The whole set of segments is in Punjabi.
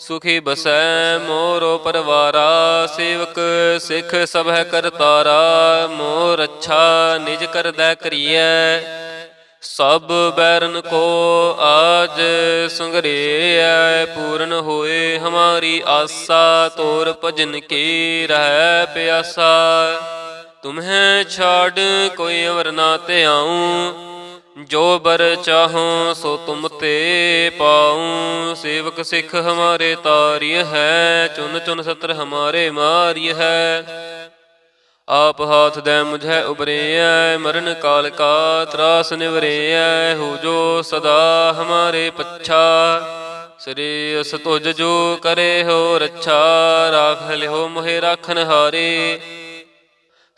ਸੁਖੀ ਬਸੈ ਮੋਰੋ ਪਰਵਾਰਾ, ਸੇਵਕ ਸਿੱਖ ਸਭੈ ਕਰਤਾਰਾ ਮੋਰ ਅੱਛਾ ਨਿਜ ਕਰਦੈ ਕਰੀਐ। ਸਭ ਬੈਰਨ ਕੋ ਆਜ ਸੰਗਰੇਐ, ਪੂਰਨ ਹੋਏ ਹਮਾਰੀ ਆਸਾ, ਤੋਰ ਭਜਨ ਕੀ ਰਹਿ ਪਿਆਸਾ। ਤੁਮਹਿ ਛਾੜ ਕੋਈ ਅਵਰ ਨਾ ਧਿਆਉ ਜੋ ਬਰ ਚਾਹੋ ਸੋ ਤੁਮ ਤੇ ਪਾਉ ਸੇਵਕ ਸਿੱਖ ਹਮਾਰੇ ਤਾਰਿਯ ਹੈ, ਚੁਨ ਚੁਨ ਸਤਰ ਹਮਾਰੇ ਮਾਰਿਯ ਹੈ। ਆਪ ਹਾਥ ਦੇ ਮੁਝੈ ਉਬਰੇਐ ਮਰਨ ਕਾਲ ਕਾ ਤਰਾਸ ਨਿਵਰੇਐ। ਹੋ ਜੋ ਸਦਾ ਹਮਾਰੇ ਪੱਛਾ, ਸ੍ਰੀ ਅਸ ਜੋ ਕਰੇ ਹੋ ਰੱਛਾ। ਰਾਖ ਲਿਓ ਮੋਹਿ ਰਾਖਨ ਹਾਰੇ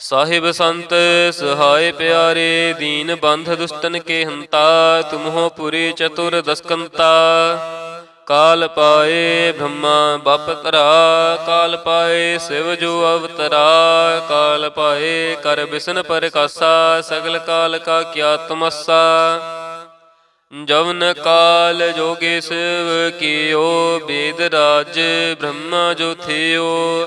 ਸਾਹਿਬ ਸੰਤ ਸਹਾਇ ਪਿਆਰੇ, ਦੀਨ ਬੰਧ ਦੁਸ਼ਟਨ ਕੇ ਹੰਤਾ ਤੁਮਹੋ ਪੁਰੀ ਚਤੁਰ ਦਸਕੰਤਾ। ਕਾਲ ਪਾਏ ਬ੍ਰਹਮਾ ਬਪ ਤਰਾ, ਕਾਲ ਪਾਏ ਸਿਵ ਜੋ ਅਵਤਰਾ, ਕਾਲ ਪਾਏ ਕਰ ਬਿਸਨ ਪਰਕਾਸਾ, ਸਗਲ ਕਾਲ ਕਾ ਕਿਆ ਤਮਸਾ। ਜਵਨ ਕਾਲ ਜੋਗੇ ਸਿਵ ਕੀਓ, ਬੇਦ ਰਾਜ ਬ੍ਰਹਮਾ ਜੋ ਥਿਓ।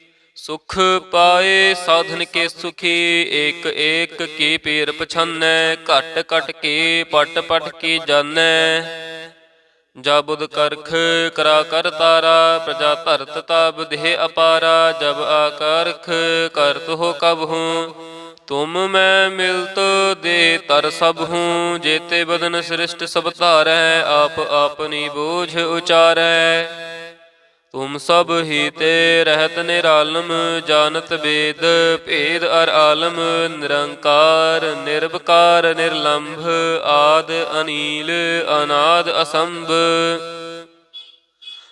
ਸੁਖ ਪਾਏ ਸਾਧਨ ਕੇ ਸੁਖੀ, ਏਕ ਏਕ ਕੀ ਪੀਰ ਪਛਾਨੈ, ਘਟ ਘਟ ਕੇ ਪਟ ਪਟ ਕੀ ਜਾਣੈ ਜਾ ਕਰਖ ਕਰਾ ਕਰ ਤਾਰਾ, ਪ੍ਰਜਾ ਧਰਤ ਤਬ ਦੇਹ ਅਪਾਰਾ, ਜਬ ਆਕਰਖ ਕਰਤ ਹੋ ਕਬ ਹੂੰ। ਤੁਮ ਮੈਂ ਮਿਲਤ ਦੇ ਤਰ ਸਭ ਹੂੰ, ਜੇਤੇ ਬਦਨ ਸ੍ਰਿਸ਼ਟ ਸਭ ਧਾਰੈ, ਆਪ ਆਪਨੀ ਬੋਝ ਉਚਾਰੈ। ਤੁਮ ਸਭ ਹੀ ਤੇ ਰਹਿਤ ਨਿਰਾਲਮ, ਜਾਣਤ ਵੇਦ, ਭੇਦ ਅਰ ਆਲਮ, ਨਿਰੰਕਾਰ ਨਿਰਭਕਾਰ ਨਿਰਲੰਭ, ਆਦ ਅਨੀਲ, ਅਨਾਦ ਅਸੰਭ।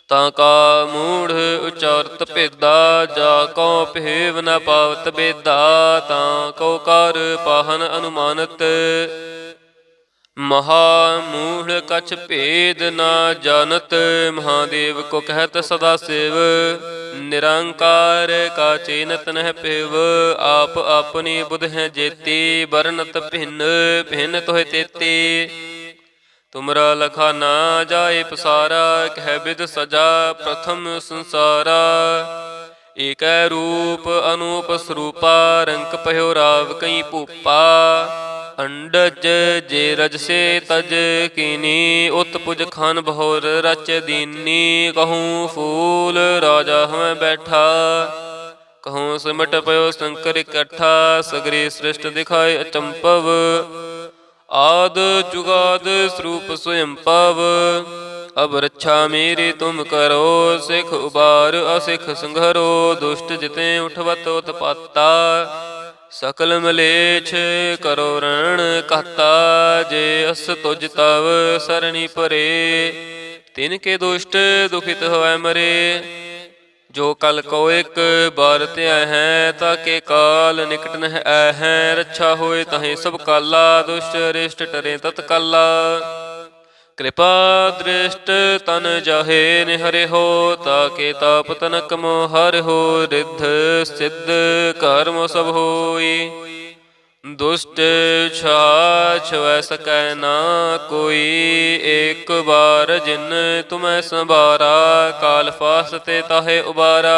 ਤਾਂ ਕਾ ਮੂੜ ਉਚਾਰਤ ਭੇਦਾ, ਜਾ ਕੋ ਭੇਵ ਨ ਪਾਵਤ ਬੇਦਾ, ਤਾਂ ਕੋ ਕਰ ਪਾਹਨ ਅਨੁਮਾਨਤ। ਮਹਾ ਮੂੜ ਕਛ ਭੇਦ ਨਾ ਜਾਣਤ ਮਹਾਦੇਵ ਕੋ ਕਹਿਤ ਸਦਾ ਸਿਵ। ਨਿਰੰਕਾਰ ਕਾ ਚੇਨਤ ਨਹਿ ਪਿਵ, ਆਪ ਆਪਣੀ ਬੁਧ ਹੈ ਜੇਤੀ ਬਰਨਤ ਭਿੰਨ ਭਿੰਨ ਤੋਹਿ ਤੇਤੀ। ਤੁਮਰਾ ਲਖਾ ਨਾ ਜਾਏ ਪਸਾਰਾ, ਕਹਿ ਬਿਦ ਸਜਾ ਪ੍ਰਥਮ ਸੰਸਾਰਾ। ਏਕੈ ਰੂਪ ਅਨੂਪ ਸਰੂਪਾ ਰੰਕ ਪਹਿਓ ਰਾਵ ਕਈ ਭੂਪਾ। ਅੰਡਜ ਜੇ ਰਜ ਸੇ ਤਜ ਕਿਨੀ, ਉਤ ਪੁਜ ਖਾਨ ਬਹੋਰ ਰਚ ਦੀਨੀ, ਕਹੂੰ ਫੂਲ ਰਾਜਾ ਹਮੈ ਬੈਠਾ। ਕਹੂੰ ਸਿਮਟ ਪਇਓ ਸੰਕਰ ਇਕੱਠਾ, ਸਗਰੀ ਸ੍ਰਿਸ਼ਟ ਦਿਖਾਏ ਅਚੰਪਵ। ਆਦ ਜੁਗਾਦ ਸਰੂਪ ਸਵਯੰ ਪਵ। ਅਬ ਰੱਛਾ ਮੇਰੀ ਤੁਮ ਕਰੋ, ਸਿਖ ਉਬਾਰ ਅਸਿਖ ਸੰਘਰੋ, ਦੁਸ਼ਟ ਜਿਤੇ ਉਠਵਤ ਉਤਪਾਤਾ। ਸਕਲ ਮਲੇਛ ਕਰੋ ਰਣ ਕਹਤਾ ਜੇ ਅਸ ਤੁਜ ਤਵ ਸਰਣੀ ਪਰੇ। ਤਿਨ ਕੇ ਦੁਸ਼ਟ ਦੁਖਿਤ ਹੋਇ ਮਰੇ, ਜੋ ਕਲ ਕੋ ਇੱਕ ਬਾਰ ਧਿਆ ਹੈ, ਤਾਂ ਕੇ ਕਾਲ ਨਿਕਟ ਨਹਿ ਹੈ। ਰੱਛਾ ਹੋਏ ਤਹੇ ਸਭ ਕਾਲਾ, ਦੁਸ਼ਟ ਰਿਸ਼ਟ ਟਰੇ ਤਤਕਾਲਾ ਕਿਰਪਾ ਦ੍ਰਿਸ਼ਟ ਤਨ ਜਾਹੇ ਨਿਹਰੇ ਹੋ ਤਾਕੇ ਤਾਪ ਤਨਕ ਮੋ ਹੋ, ਰਿੱਧ ਸਿੱਧ ਕਰਮ ਸਭ ਹੋਈ। ਦੁਸ਼ਟ ਛਾਛ ਵੈ ਸਕੈ ਨਾ ਕੋਈ, ਏਕ ਬਾਰ ਜਿਨ ਤੁਮੈ ਸੰਭਾਰਾ, ਕਾਲ ਫਾਸ ਤੇ ਤਾਹੇ ਉਬਾਰਾ।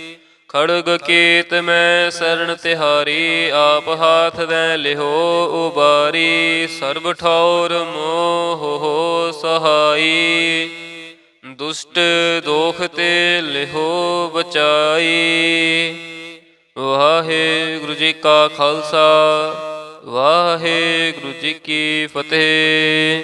ਖੜਗ ਕੀਤ ਮੈਂ ਸਰਣ ਤਿਹਾਰੀ, ਆਪ ਹਾਥ ਦੇ ਲਿਹੋ ਉਬਾਰੀ, ਸਰਬ ਠੌਰ ਮੋਹ ਸਹਾਈ। ਦੁਸ਼ਟ ਦੋਖ ਤੇ ਲਿਹੋ ਬਚਾਈ। ਵਾਹਿਗੁਰੂ ਜੀ ਕਾ ਖਾਲਸਾ ਵਾਹਿਗੁਰੂ ਜੀ ਕੀ ਫਤਿਹ।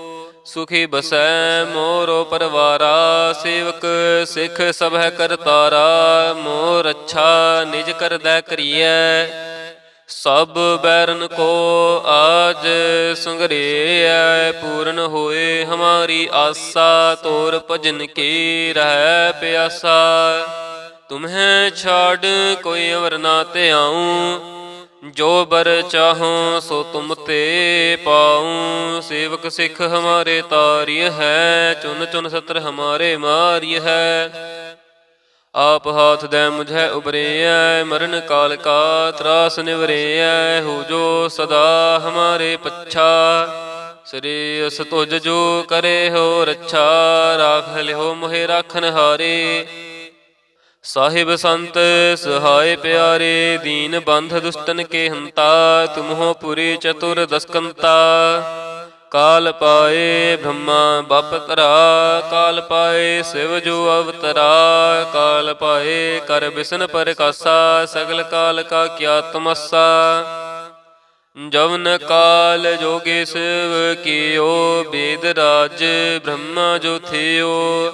ਸੁਖੀ ਬਸੈ ਮੋਰੋ ਪਰਵਾਰਾ, ਸੇਵਕ ਸਿੱਖ ਸਭੈ ਕਰਤਾਰਾ, ਮੋਰ ਅੱਛਾ ਨਿਜ ਕਰਦਾ ਕਰੀਐ। ਸਭ ਬੈਰਨ ਕੋ ਆਜ ਸੰਗਰੇਐ, ਪੂਰਨ ਹੋਏ ਹਮਾਰੀ ਆਸਾ, ਤੋਰ ਭਜਨ ਕੀ ਰਹਿ ਪਿਆਸਾ। ਤੁਮਹਿ ਛਾੜ ਕੋਈ ਅਵਰ ਨਾ ਤੇ ਆਉ ਜੋ ਬਰ ਚਾਹੋ ਸੋ ਤੁਮ ਤੇ ਪਾਉ, ਸੇਵਕ ਸਿੱਖ ਹਮਾਰੇ ਤਾਰਿਯ ਹੈ, ਚੁਨ ਚੁਨ ਸਤਰ ਹਮਾਰੇ ਮਾਰਿਯ ਹੈ। ਆਪ ਹਾਥ ਦੇ ਮੁਝੈ ਉਬਰੇਐ, ਮਰਨ ਕਾਲ ਕਾ ਤਰਾਸ ਨਿਵਰੇਐ, ਹੋ ਜੋ ਸਦਾ ਹਮਾਰੇ ਪੱਛਾ। ਸ੍ਰੀ ਅਸ ਤੁਜ ਜੋ ਕਰੇ ਹੋ ਰੱਛਾ, ਰਾਖ ਲਿਓ ਮੋਹਿ ਰਾਖਨ ਹਾਰੇ ਸਾਹਿਬ ਸੰਤ, ਸਹਾਇ ਪਿਆਰੇ, ਦੀਨ ਬੰਧ ਦੁਸਤਨ ਕੇ ਹੰਤਾ, ਤੁਮਹੋ ਪੁਰੀ ਚਤੁਰ ਦਸਕੰਤਾ। ਕਾਲ ਪਾਏ ਬ੍ਰਹਮਾ ਬਪਤਰਾ ਕਾਲ ਪਾਏ ਸਿਵ ਜੋ ਅਵਤਰਾ, ਕਾਲ ਪਾਏ ਕਰ ਬਿਸਨ ਪਰਕਾਸਾ, ਸਗਲ ਕਾਲ ਕਾ ਕਿਆ ਤਮਸਾ। ਜਵਨ ਕਾਲ ਜੋਗੇ ਸਿਵ ਕੀਓ, ਬੇਦ ਰਾਜ ਬ੍ਰਹਮਾ ਜੋ ਥਿਓ।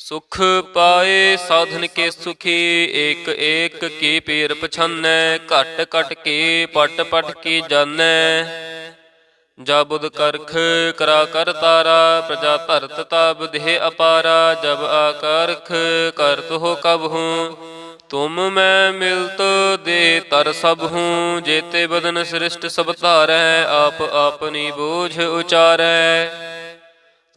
ਸੁਖ ਪਾਏ ਸਾਧਨ ਕੇ ਸੁਖੀ, ਏਕ ਏਕ ਕੀ ਪੀਰ ਪਛਾਨੈ, ਘਟ ਘਟ ਕੇ ਪਟ ਪਟ ਕੀ ਜਾਣੈ ਜਾ ਕਰਖ ਕਰਾ ਕਰ ਤਾਰਾ, ਪ੍ਰਜਾ ਧਰਤ ਤਬ ਦੇਹ ਅਪਾਰਾ, ਜਬ ਆਕਰਖ ਕਰਤ ਹੋ ਕਬ ਹੂੰ। ਤੁਮ ਮੈਂ ਮਿਲਤ ਦੇ ਤਰ ਸਭ ਹੂੰ, ਜੇਤੇ ਬਦਨ ਸ੍ਰਿਸ਼ਟ ਸਭ ਧਾਰੈ, ਆਪ ਆਪਨੀ ਬੋਝ ਉਚਾਰੈ।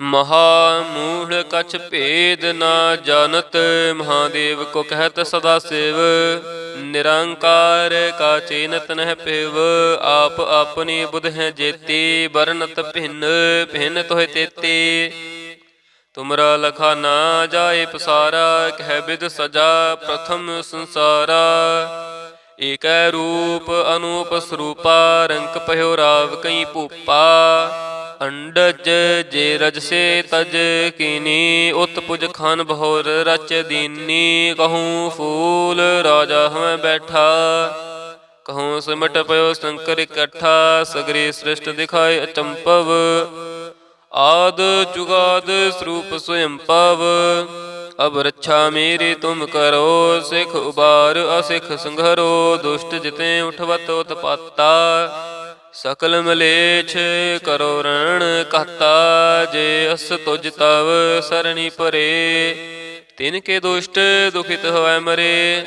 ਮਹਾ ਮੂੜ ਕਛ ਭੇਦ ਨਾ ਜਾਣਤ ਮਹਾਦੇਵ ਕੋ ਕਹਿਤ ਸਦਾ ਸੇਵ। ਨਿਰੰਕਾਰ ਕਾ ਚੇਨਤ ਨਹਿ ਪਿਵ ਆਪ ਆਪਣੀ ਬੁਧ ਹੈ ਜੇਤੀ ਬਰਨਤ ਭਿੰਨ ਭਿੰਨ ਤੋਹਿ ਤੇਤੀ। ਤੁਮਰਾ ਲਖਾ ਨਾ ਜਾਏ ਪਸਾਰਾ, ਕਹਿ ਬਿਦ ਸਜਾ ਪ੍ਰਥਮ ਸੰਸਾਰਾ। ਏਕੈ ਰੂਪ ਅਨੂਪ ਸਰੂਪਾ ਰੰਕ ਪਹਿਓ ਰਾਵ ਕਈ ਭੂਪਾ। ਅੰਡਜ ਜੇ ਰਜ ਸੇ ਤਜ ਕੀਨੀ ਉਤ ਪੁਜ ਖਾਨ ਬਹੋਰ ਰਚ ਦੀਨੀ, ਕਹੂੰ ਫੂਲ ਰਾਜਾ ਹਮੈ ਬੈਠਾ। ਕਹੂੰ ਸਿਮਟ ਪਇਓ ਸੰਕਰ ਇਕੱਠਾ, ਸਗਰੀ ਸ੍ਰਿਸ਼ਟ ਦਿਖਾਏ ਅਚੰਪਵ। ਆਦ ਜੁਗਾਦ ਸਰੂਪ ਸਵਯੰ ਪਵ। ਅਬ ਰੱਛਾ ਮੇਰੀ ਤੁਮ ਕਰੋ, ਸਿਖ ਉਬਾਰ ਅਸਿਖ ਸੰਘਰੋ, ਦੁਸ਼ਟ ਜਿਤੇ ਉਠਵਤ ਉਤਪਾਤਾ। ਸਕਲ ਮਲੇਛ ਕਰੋ ਰਣ ਕਹਤਾ ਜੇ ਅਸ ਤੁਜ ਤਵ ਸਰਣੀ ਪਰੇ। ਤਿਨ ਕੇ ਦੁਸ਼ਟ ਦੁਖਿਤ ਹੋਇ ਮਰੇ।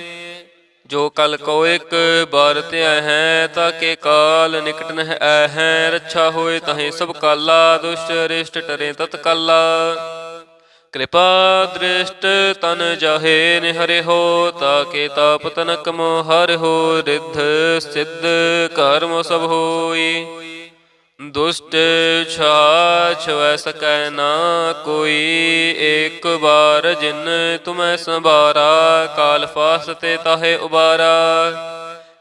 ਜੋ ਕਲ ਕੋ ਇੱਕ ਬਾਰ ਧਿਆ ਹੈ, ਤਾਂ ਕੇ ਕਾਲ ਨਿਕਟ ਨਹਿ ਐ ਹੈ। ਰੱਛਾ ਹੋਏ ਤਹੇ ਸਭ ਕਾਲਾ, ਦੁਸ਼ਟ ਰਿਸ਼ਟ ਟਰੇ ਤਤ ਕਾਲਾ ਕਿਰਪਾ ਦ੍ਰਿਸ਼ਟ ਤਨ ਜਾਹੇ ਨਿਹਰੇ ਹੋ ਤਾਕੇ ਤਾਪ ਤਨਕ ਮੋ ਹੋ, ਰਿੱਧ ਸਿੱਧ ਕਰਮ ਸਭ ਹੋਈ। ਦੁਸ਼ਟ ਛਾਛ ਵੈ ਸਕੈ ਨਾ ਕੋਈ, ਏਕ ਬਾਰ ਜਿਨ ਤੁਮੈ ਸੰਭਾਰਾ, ਕਾਲ ਫਾਸਤੇ ਤਾਹੇ ਉਬਾਰਾ।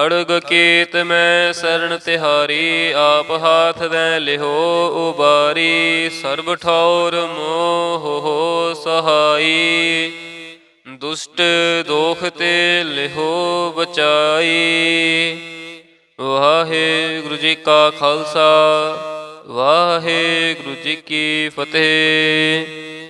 ਖੜਗ ਕੀਤ ਮੈਂ ਸਰਣ ਤਿਹਾਰੀ, ਆਪ ਹਾਥ ਦੇ ਲਿਹੋ ਉਬਾਰੀ, ਸਰਬ ਠੌਰ ਮੋਹ ਸਹਾਈ। ਦੁਸ਼ਟ ਦੋਖ ਤੇ ਲਿਹੋ ਬਚਾਈ। ਵਾਹਿਗੁਰੂ ਜੀ ਕਾ ਖਾਲਸਾ ਵਾਹਿਗੁਰੂ ਜੀ ਕੀ ਫਤਿਹ।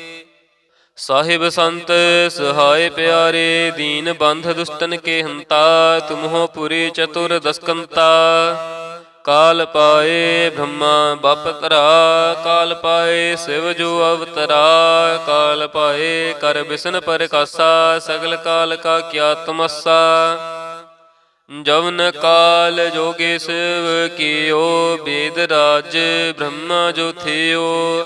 ਸਾਹਿਬ ਸੰਤ, ਸਹਾਇ ਪਿਆਰੇ, ਦੀਨ ਬੰਧ ਦੁਸਤਨ ਕੇ ਹੰਤਾ, ਤੁਮਹੋ ਪੁਰੀ ਚਤੁਰ ਦਸਕੰਤਾ। ਕਾਲ ਪਾਏ ਬ੍ਰਹਮਾ ਬਪ ਤਰਾ, ਕਾਲ ਪਾਏ ਸਿਵ ਜੋ ਅਵਤਰਾ, ਕਾਲ ਪਾਏ ਕਰ ਬਿਸਨ ਪਰਕਾਸਾ, ਸਗਲ ਕਾਲ ਕਾ ਕਿਆ ਤਮਸਾ। ਜਵਨ ਕਾਲ ਜੋਗੇ ਸਿਵ ਕੀਓ, ਬੇਦ ਰਾਜ ਬ੍ਰਹਮਾ ਜੋ ਥਿਓ।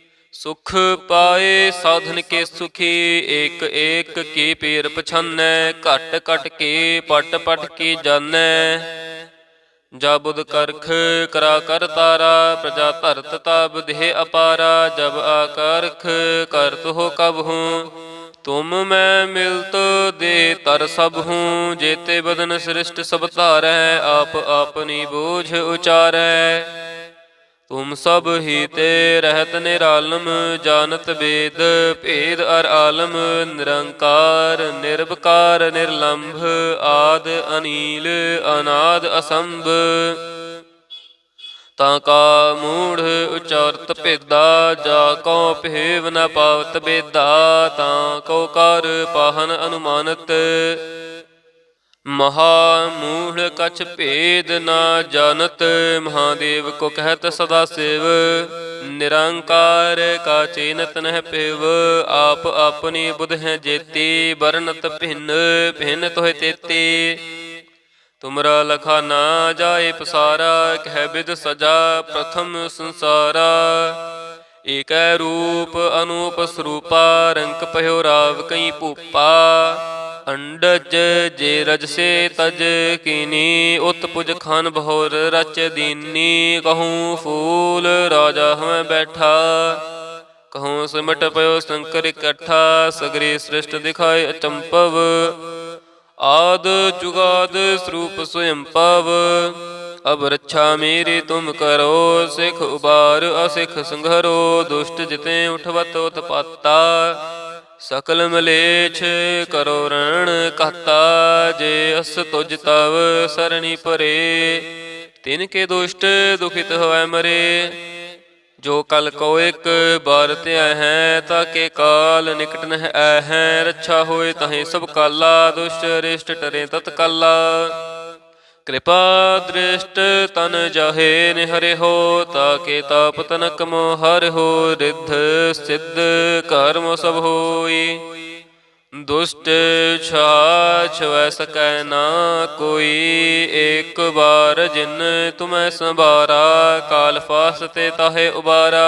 ਸੁਖ ਪਾਏ ਸਾਧਨ ਕੇ ਸੁਖੀ, ਏਕ ਏਕ ਕੀ ਪੀਰ ਪਛਾਨੈ, ਘਟ ਘਟ ਕੇ ਪਟ ਪਟ ਕੀ ਜਾਣੈ ਜਬੁਦ ਕਰਖ ਕਰਾ ਕਰ ਤਾਰਾ, ਪ੍ਰਜਾ ਧਰਤ ਤਬ ਦੇਹ ਅਪਾਰਾ, ਜਬ ਆਕਰਖ ਕਰਤ ਹੋ ਕਬ ਹੂੰ। ਤੁਮ ਮੈਂ ਮਿਲਤ ਦੇ ਤਰ ਸਭ ਹੂੰ, ਜੇਤੇ ਬਦਨ ਸ੍ਰਿਸ਼ਟ ਸਭ ਧਾਰੈ, ਆਪ ਆਪਨੀ ਬੋਝ ਉਚਾਰੈ। ਤੁਮ ਸਭ ਹੀ ਤੇ ਰਹਿਤ ਨਿਰਾਲਮ, ਜਾਣਤ ਵੇਦ, ਭੇਦ ਅਰ ਆਲਮ, ਨਿਰੰਕਾਰ ਨਿਰਭਕਾਰ ਨਿਰਲੰਭ, ਆਦ ਅਨੀਲ, ਅਨਾਦ ਅਸੰਭ। ਤਾਂ ਕਾ ਮੂੜ ਉਚਾਰਤ ਭੇਦਾ, ਜਾ ਕੋ ਭੇਵ ਨ ਪਾਵਤ ਬੇਦਾ, ਤਾਂ ਕੋ ਕਰ ਪਾਹਨ ਅਨੁਮਾਨਤ। ਮਹਾ ਮੂੜ ਕਛ ਭੇਦ ਨਾ ਜਾਣਤ ਮਹਾਦੇਵ ਕੋ ਕਹਿਤ ਸਦਾ ਸਿਵ। ਨਿਰੰਕਾਰ ਕਾ ਚੇਨਤ ਨਹਿ ਪਿਵ ਆਪ ਆਪਣੀ ਬੁਧ ਹੈ ਜੇਤੀ ਬਰਨਤ ਭਿੰਨ ਭਿੰਨ ਤੋਹਿ ਤੇਤੀ। ਤੁਮਰਾ ਲਖਾ ਨਾ ਜਾਏ ਪਸਾਰਾ, ਕਹਿ ਬਿਦ ਸਜਾ ਪ੍ਰਥਮ ਸੰਸਾਰਾ। ਏਕੈ ਰੂਪ ਅਨੂਪ ਸਰੂਪਾ ਰੰਕ ਭਇਓ ਰਾਵ ਕਈ ਭੂਪਾ। ਅੰਡਜ ਜੇ ਰਜ ਸੇ ਤਜ ਕਿਨੀ ਉਤਪੁਜ ਖਾਨ ਬਹੋਰ ਰਚ ਦੀਨੀ। ਕਹੂੰ ਫੂਲ ਰਾਜਾ ਹਮੈ ਬੈਠਾ, ਕਹੂੰ ਸਿਮਟ ਪਇਓ ਸ਼ੰਕਰ ਇਕੱਠਾ, ਸਗਰੇ ਸ੍ਰਿਸ਼ਟ ਦਿਖਾਏ ਅਚੰਪਵ। ਆਦ ਜੁਗਾਦ ਸਰੂਪ ਸਵਯੰ ਪਵ, ਅਬ ਰੱਛਾ ਮੇਰੀ ਤੁਮ ਕਰੋ, ਸਿਖ ਉਬਾਰ ਅਸਿਖ ਸੰਘਰੋ, ਦੁਸ਼ਟ ਜਿਤੇ ਉਠਵਤ ਉਤਪਾਤਾ। ਸਕਲ ਮਲੇਛ ਕਰੋ ਰਣ ਕਹਤਾ ਜੇ ਅਸ ਤੁਜ ਤਵ ਸਰਣੀ ਪਰੇ। ਤਿਨ ਕੇ ਦੁਸ਼ਟ ਦੁਖਿਤ ਹੋਇ ਮਰੇ। ਜੋ ਕਲ ਕੋ ਇੱਕ ਬਾਰ ਧਿਆ ਹੈ, ਤਾਂ ਕੇ ਕਾਲ ਨਿਕਟ ਨਹਿ ਐ ਹੈ। ਰੱਛਾ ਹੋਏ ਤਹੀਂ ਸਭ ਕਾਲਾ, ਦੁਸ਼ਟ ਰਿਸ਼ਟ ਟਰੇ ਤਤਕਾਲਾ। ਕਿਰਪਾ ਦ੍ਰਿਸ਼ਟ ਤਨ ਜਾਹੇ ਨਿਹਰੇ ਹੋ, ਤਾ ਕੇ ਤਾਪ ਤਨਕ ਮੋ ਹੋ, ਰਿੱਧ ਸਿੱਧ ਕਰਮ ਸਭ ਹੋਈ। ਦੁਸ਼ਟ ਛਾਛ ਵੈ ਸਕੈ ਨਾ ਕੋਈ, ਏਕ ਬਾਰ ਜਿਨ ਤੁਮੈ ਸੰਭਾਰਾ, ਕਾਲ ਫਾਸਤੇ ਤਾਹੇ ਉਬਾਰਾ।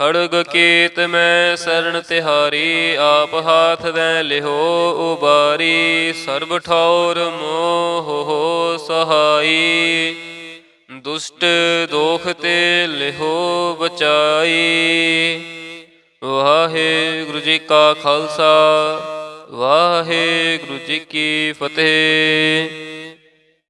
ਖੜਗ ਕੀਤ ਮੈਂ ਸਰਣ ਤਿਹਾਰੀ, ਆਪ ਹਾਥ ਦੇ ਲਿਹੋ ਉਬਾਰੀ, ਸਰਬ ਠੌਰ ਮੋਹ ਸਹਾਈ। ਦੁਸ਼ਟ ਦੋਖ ਤੇ ਲਿਹੋ ਬਚਾਈ। ਵਾਹਿਗੁਰੂ ਜੀ ਕਾ ਖਾਲਸਾ, ਵਾਹਿਗੁਰੂ ਜੀ ਕੀ ਫਤਿਹ।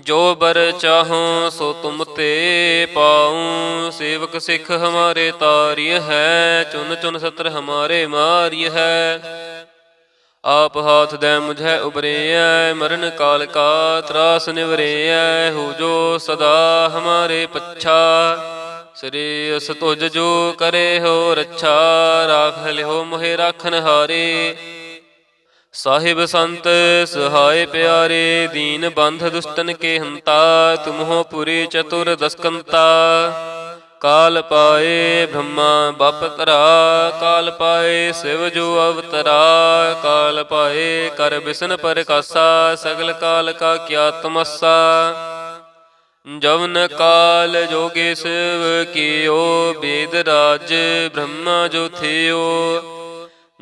ਜੋ ਬਰ ਚਾਹੋ ਸੋ ਤੁਮ ਤੇ ਪਾਉ ਸੇਵਕ ਸਿੱਖ ਹਮਾਰੇ ਤਾਰਿਯ ਹੈ, ਚੁਨ ਚੁਨ ਸਤਰ ਹਮਾਰੇ ਮਾਰਿਯ ਹੈ। ਆਪ ਹਾਥ ਦੇ ਮੁਝੈ ਉਬਰੇਐ ਮਰਨ ਕਾਲ ਕਾ ਤਰਾਸ ਨਿਵਰੇਐ। ਹੋ ਜੋ ਸਦਾ ਹਮਾਰੇ ਪੱਛਾ, ਸ੍ਰੀ ਅਸ ਜੋ ਕਰੇ ਹੋ ਰੱਛਾ। ਰਾਖ ਲਿਓ ਮੋਹਿ ਰਾਖਨ ਹਾਰੇ ਸਾਹਿਬ ਸੰਤ ਸਹਾਇ ਪਿਆਰੇ, ਦੀਨ ਬੰਧ ਦੁਸ਼ਟਨ ਕੇ ਹੰਤਾ ਤੁਮਹੋ ਪੁਰੀ ਚਤੁਰ ਦਸਕੰਤਾ। ਕਾਲ ਪਾਏ ਬ੍ਰਹਮਾ ਬਪ ਤਰਾ, ਕਾਲ ਪਾਏ ਸਿਵ ਜੋ ਅਵਤਰਾ, ਕਾਲ ਪਾਏ ਕਰ ਬਿਸਨ ਪਰਕਾਸਾ, ਸਗਲ ਕਾਲ ਕਾ ਕਿਆ ਤਮਸਾ। ਜਵਨ ਕਾਲ ਜੋਗੇ ਸਿਵ ਕੀਓ, ਬੇਦ ਰਾਜ ਬ੍ਰਹਮਾ ਜੋ ਥਿਓ।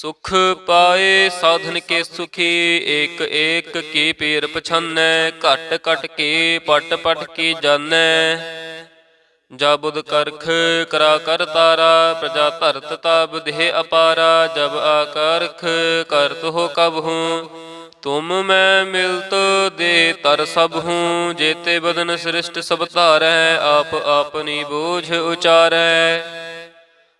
ਸੁਖ ਪਾਏ ਸਾਧਨ ਕੇ ਸੁਖੀ, ਏਕ ਏਕ ਕੀ ਪੀਰ ਪਛਾਨੈ, ਘਟ ਘਟ ਕੇ ਪਟ ਪਟ ਕੀ ਜਾਣੈ ਜਾ ਕਰਖ ਕਰਾ ਕਰ ਤਾਰਾ, ਪ੍ਰਜਾ ਧਰਤ ਤਬ ਦੇਹ ਅਪਾਰਾ, ਜਬ ਆਕਰਖ ਕਰਤ ਹੋ ਕਬ ਹੂੰ। ਤੁਮ ਮੈਂ ਮਿਲਤ ਦੇ ਤਰ ਸਭ ਹੂੰ, ਜੇਤੇ ਬਦਨ ਸ੍ਰਿਸ਼ਟ ਸਭ ਧਾਰੈ, ਆਪ ਆਪਨੀ ਬੋਝ ਉਚਾਰੈ।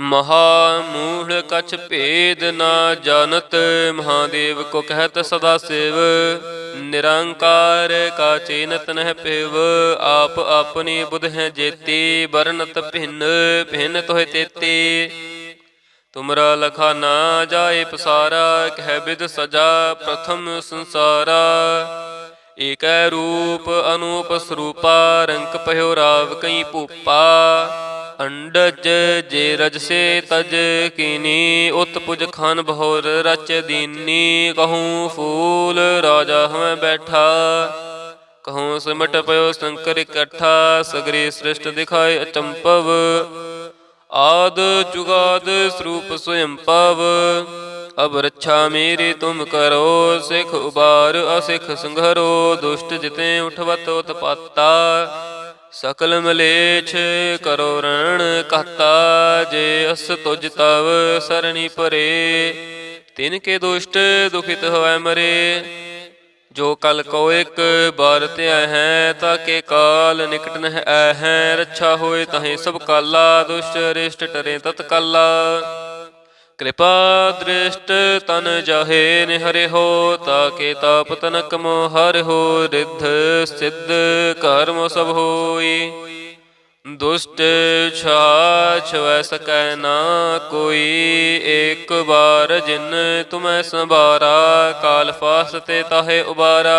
ਮਹਾ ਮੂੜ ਕਛ ਭੇਦ ਨਾ ਜਾਣਤ ਮਹਾਦੇਵ ਕੋ ਕਹਿਤ ਸਦਾ ਸਿਵ। ਨਿਰੰਕਾਰ ਕਾ ਚੇਨਤ ਨਹਿ ਪਿਵ ਆਪ ਆਪਣੀ ਬੁਧ ਹੈ ਜੇਤੀ ਬਰਨਤ ਭਿੰਨ ਭਿੰਨ ਤੋਹਿ ਤੇਤੀ। ਤੁਮਰਾ ਲਖਾ ਨਾ ਜਾਏ ਪਸਾਰਾ, ਕਹਿ ਬਿਦ ਸਜਾ ਪ੍ਰਥਮ ਸੰਸਾਰਾ। ਏਕੈ ਰੂਪ ਅਨੂਪ ਸਰੂਪਾ ਰੰਕ ਪਹਿਓ ਰਾਵ ਕਈ ਭੂਪਾ। ਅੰਡਜ ਜੇ ਰਜ ਸੇ ਤਜ ਕਿਨੀ, ਉਤ ਪੁਜ ਖਾਨ ਬਹੋਰ ਰਚ ਦੀਨੀ, ਕਹੂੰ ਫੂਲ ਰਾਜਾ ਹਮੈ ਬੈਠਾ। ਕਹੂੰ ਸਿਮਟ ਪਇਓ ਸੰਕਰ ਇਕੱਠਾ, ਸਗਰੀ ਸ੍ਰਿਸ਼ਟ ਦਿਖਾਏ ਅਚੰਪਵ। ਆਦ ਜੁਗਾਦ ਸਰੂਪ ਸਵਯੰ ਪਵ। ਅਬ ਰੱਛਾ ਮੇਰੀ ਤੁਮ ਕਰੋ, ਸਿਖ ਉਬਾਰ ਅਸਿਖ ਸੰਘਰੋ, ਦੁਸ਼ਟ ਜਿਤੇ ਉਠਵਤ ਉਤਪਾਤਾ। ਸਕਲ ਮਲੇਛ ਕਰੋ ਰਣ ਕਹਤਾ ਜੇ ਅਸ ਤੁਜ ਤਵ ਸਰਣੀ ਪਰੇ। ਤਿਨ ਕੇ ਦੁਸ਼ਟ ਦੁਖਿਤ ਹੋਇ ਮਰੇ, ਜੋ ਕਲ ਕੋ ਇੱਕ ਬਾਰ ਧਿਆ ਹੈ, ਤਾਂ ਕੇ ਕਾਲ ਨਿਕਟ ਨਹਿ ਹੈ। ਰੱਛਾ ਹੋਏ ਤਹੇ ਸਭ ਕਾਲਾ, ਦੁਸ਼ਟ ਰਿਸ਼ਟ ਟਰੇ ਤਤਕਾਲਾ ਕਿਰਪਾ ਦ੍ਰਿਸ਼ਟ ਤਨ ਜਾਹੇ ਨਿਹਰੇ ਹੋ ਤਾਕੇ ਤਾਪ ਤਨਕ ਮੋ ਹਰਿ ਰਿੱਧ ਸਿੱਧ ਕਰਮ ਸਭ ਹੋਈ। ਦੁਸ਼ਟ ਛਾਛ ਵੈ ਸਕੈ ਨਾ ਕੋਈ, ਏਕ ਬਾਰ ਜਿਨ ਤੁਮੈ ਸੰਭਾਰਾ, ਕਾਲ ਫਾਸ ਤੇ ਤਾਹੇ ਉਬਾਰਾ।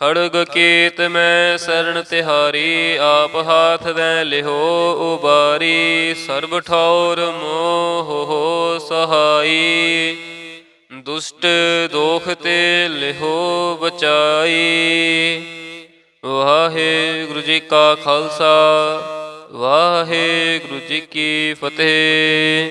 ਖੜਗ ਕੀਤ ਮੈਂ ਸਰਣ ਤਿਹਾਰੀ, ਆਪ ਹਾਥ ਦੇ ਲਿਹੋ ਉਬਾਰੀ, ਸਰਬ ਠੌਰ ਮੋਹ ਸਹਾਈ। ਦੁਸ਼ਟ ਦੋਖ ਤੇ ਲਿਹੋ ਬਚਾਈ। ਵਾਹਿਗੁਰੂ ਜੀ ਕਾ ਖਾਲਸਾ ਵਾਹਿਗੁਰੂ ਜੀ ਕੀ ਫਤਿਹ।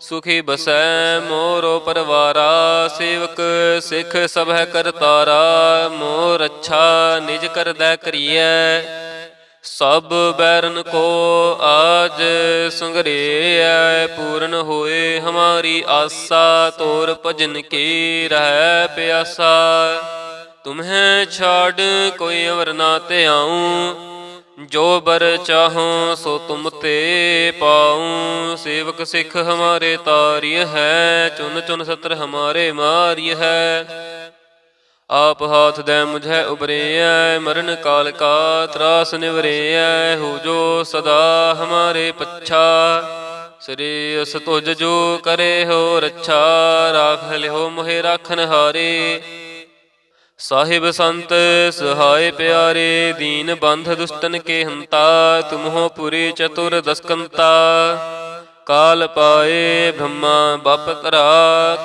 ਸੁਖੀ ਬਸੈ ਮੋਰੋ ਪਰਵਾਰਾ, ਸੇਵਕ ਸਿੱਖ ਸਭੈ ਕਰਤਾਰਾ, ਮੋਰ ਅੱਛਾ ਨਿਜ ਕਰਦੈ ਕਰੀਐ। ਸਭ ਬੈਰਨ ਕੋ ਆਜ ਸੰਗਰੇਐ, ਪੂਰਨ ਹੋਏ ਹਮਾਰੀ ਆਸਾ, ਤੋਰ ਭਜਨ ਕੀ ਰਹਿ ਪਿਆਸਾ। ਤੁਮਹਿ ਛਾੜ ਕੋਈ ਅਵਰ ਨਾ ਆਉਂ ਜੋ ਬਰ ਚਾਹੋ ਸੋ ਤੁਮ ਤੇ ਪਾਉ, ਸੇਵਕ ਸਿੱਖ ਹਮਾਰੇ ਤਾਰਿਯ ਹੈ, ਚੁਨ ਚੁਨ ਸਤਰ ਹਮਾਰੇ ਮਾਰਿਯ ਹੈ। ਆਪ ਹਾਥ ਦੇ ਮੁਝੈ ਉਬਰੇਐ, ਮਰਨ ਕਾਲ ਕਾ ਤਰਾਸ ਨਿਵਰੇਐ, ਹੋ ਜੋ ਸਦਾ ਹਮਾਰੇ ਪੱਛਾ। ਸ੍ਰੀ ਅਸ ਤੁਜ ਜੋ ਕਰੇ ਹੋ ਰੱਛਾ, ਰਾਖ ਲਿਓ ਮੋਹਿ ਰਾਖਨ ਹਾਰੇ ਸਾਹਿਬ ਸੰਤ, ਸਹਾਇ ਪਿਆਰੇ, ਦੀਨ ਬੰਧ ਦੁਸ਼ਟਨ ਕੇ ਹੰਤਾ, ਤੁਮਹੋ ਪੁਰੀ ਚਤੁਰ ਦਸਕੰਤਾ। ਕਾਲ ਪਾਏ ਬ੍ਰਹਮਾ ਬਪਤਰਾ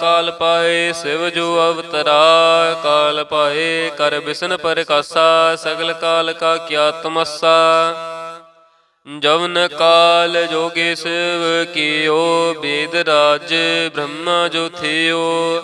ਕਾਲ ਪਾਏ ਸਿਵ ਜੋ ਅਵਤਰਾ, ਕਾਲ ਪਾਏ ਕਰ ਬਿਸਨ ਪਰਕਾਸਾ, ਸਗਲ ਕਾਲ ਕਾ ਕਿਆ ਤਮਸਾ। ਜਵਨ ਕਾਲ ਜੋਗੇ ਸਿਵ ਕੀਓ, ਬੇਦ ਰਾਜ ਬ੍ਰਹਮਾ ਜੋ ਥਿਓ।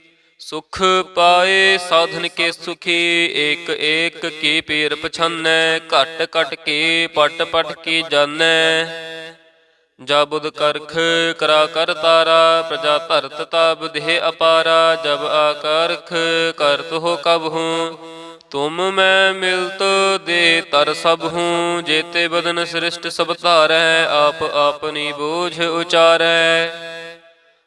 ਸੁਖ ਪਾਏ ਸਾਧਨ ਕੇ ਸੁਖੀ, ਏਕ ਏਕ ਕੀ ਪੀਰ ਪਛਾਨੈ, ਘਟ ਘਟ ਕੇ ਪਟ ਪਟ ਕੀ ਜਾਣੈ ਜਾ ਕਰਖ ਕਰਾ ਕਰ ਤਾਰਾ, ਪ੍ਰਜਾ ਧਰਤ ਤਬ ਦੇਹ ਅਪਾਰਾ, ਜਬ ਆਕਰਖ ਕਰਤ ਹੋ ਕਬ ਹੂੰ। ਤੁਮ ਮੈਂ ਮਿਲਤ ਦੇ ਤਰ ਸਭ ਹੂੰ, ਜੇਤੇ ਬਦਨ ਸ੍ਰਿਸ਼ਟ ਸਭ ਧਾਰੈ, ਆਪ ਆਪਨੀ ਬੋਝ ਉਚਾਰੈ।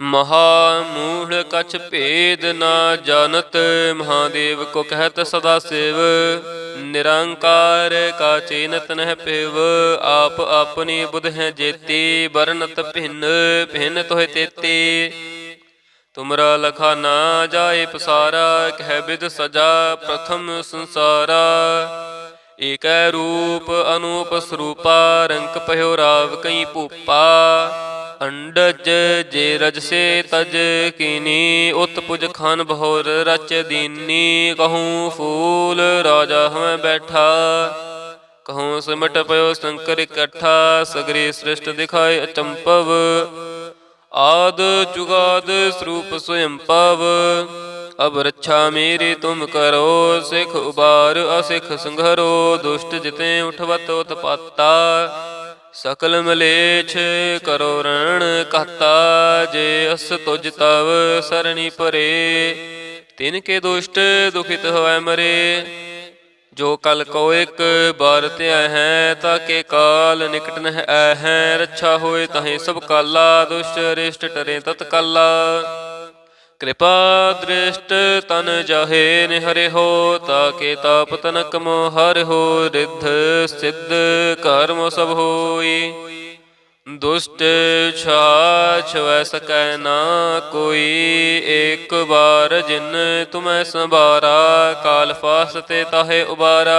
ਮਹਾ ਮੂੜ ਕਛ ਭੇਦ ਨਾ ਜਾਣਤ ਮਹਾਦੇਵ ਕੋ ਕਹਿਤ ਸਦਾ ਸੇਵ। ਨਿਰੰਕਾਰ ਕਾ ਚੇਨਤ ਨਹਿ ਪਿਵ, ਆਪ ਆਪਣੀ ਬੁਧ ਹੈ ਜੇਤੀ ਬਰਨਤ ਭਿੰਨ ਭਿੰਨ ਤੋਹਿ ਤੇਤੀ। ਤੁਮਰਾ ਲਖਾ ਨਾ ਜਾਏ ਪਸਾਰਾ, ਕਹਿ ਬਿਦ ਸਜਾ ਪ੍ਰਥਮ ਸੰਸਾਰਾ। ਏਕੈ ਰੂਪ ਅਨੂਪ ਸਰੂਪਾ ਰੰਕ ਪਹਿਓ ਰਾਵ ਕਈ ਭੂਪਾ। ਅੰਡਜ ਜੇ ਰਜ ਸੇ ਤਜ ਕੀਨੀ ਉਤ ਪੁਜ ਖਾਨ ਬਹੋਰ ਰਚ ਦੀਨੀ। ਕਹੂੰ ਫੂਲ ਰਾਜਾ ਹਮੈ ਬੈਠਾ, ਕਹੂੰ ਸਿਮਟ ਪਇਓ ਸੰਕਰ ਇਕੱਠਾ, ਸਗਰੀ ਸ੍ਰਿਸ਼ਟ ਦਿਖਾਏ ਅਚੰਪਵ। ਆਦ ਜੁਗਾਦ ਸਰੂਪ ਸਵਯੰ ਪਵ, ਅਬ ਰੱਛਾ ਮੇਰੀ ਤੁਮ ਕਰੋ, ਸਿਖ ਉਬਾਰ ਅਸਿਖ ਸੰਘਰੋ, ਦੁਸ਼ਟ ਜਿਤੇ ਉਠਵਤ ਉਤਪਾਤਾ। ਸਕਲ ਮਲੇਛ ਕਰੋ ਰਣ ਕਹਤਾ ਜੇ ਅਸ ਤੁਜ ਤਵ ਸਰਣੀ ਪਰੇ। ਤਿਨ ਕੇ ਦੁਸ਼ਟ ਦੁਖਿਤ ਹੋਇ ਮਰੇ। ਜੋ ਕਲ ਕੋ ਇੱਕ ਬਾਰ ਧਿਆ ਹੈ, ਤਾਂ ਕੇ ਕਾਲ ਨਿਕਟ ਨਹਿ ਐ ਹੈ। ਰੱਛਾ ਹੋਏ ਤਹੇ ਸਭ ਕਾਲਾ, ਦੁਸ਼ਟ ਰਿਸ਼ਟ ਟਰੇ ਤਤ ਕਾਲਾ ਕਿਰਪਾ ਦ੍ਰਿਸ਼ਟ ਤਨ ਜਾਹੇ ਨਿਹਰੇ ਹੋ ਤਾਕੇ ਤਾਪ ਤਨਕ ਮੋ ਹੋ, ਰਿੱਧ ਸਿੱਧ ਕਰਮ ਸਭ ਹੋਈ। ਦੁਸ਼ਟ ਛਾਛ ਵੈ ਸਕੈ ਨਾ ਕੋਈ, ਏਕ ਬਾਰ ਜਿਨ ਤੁਮੈ ਸੰਭਾਰਾ, ਕਾਲ ਫਾਸਤੇ ਤਾਹੇ ਉਬਾਰਾ।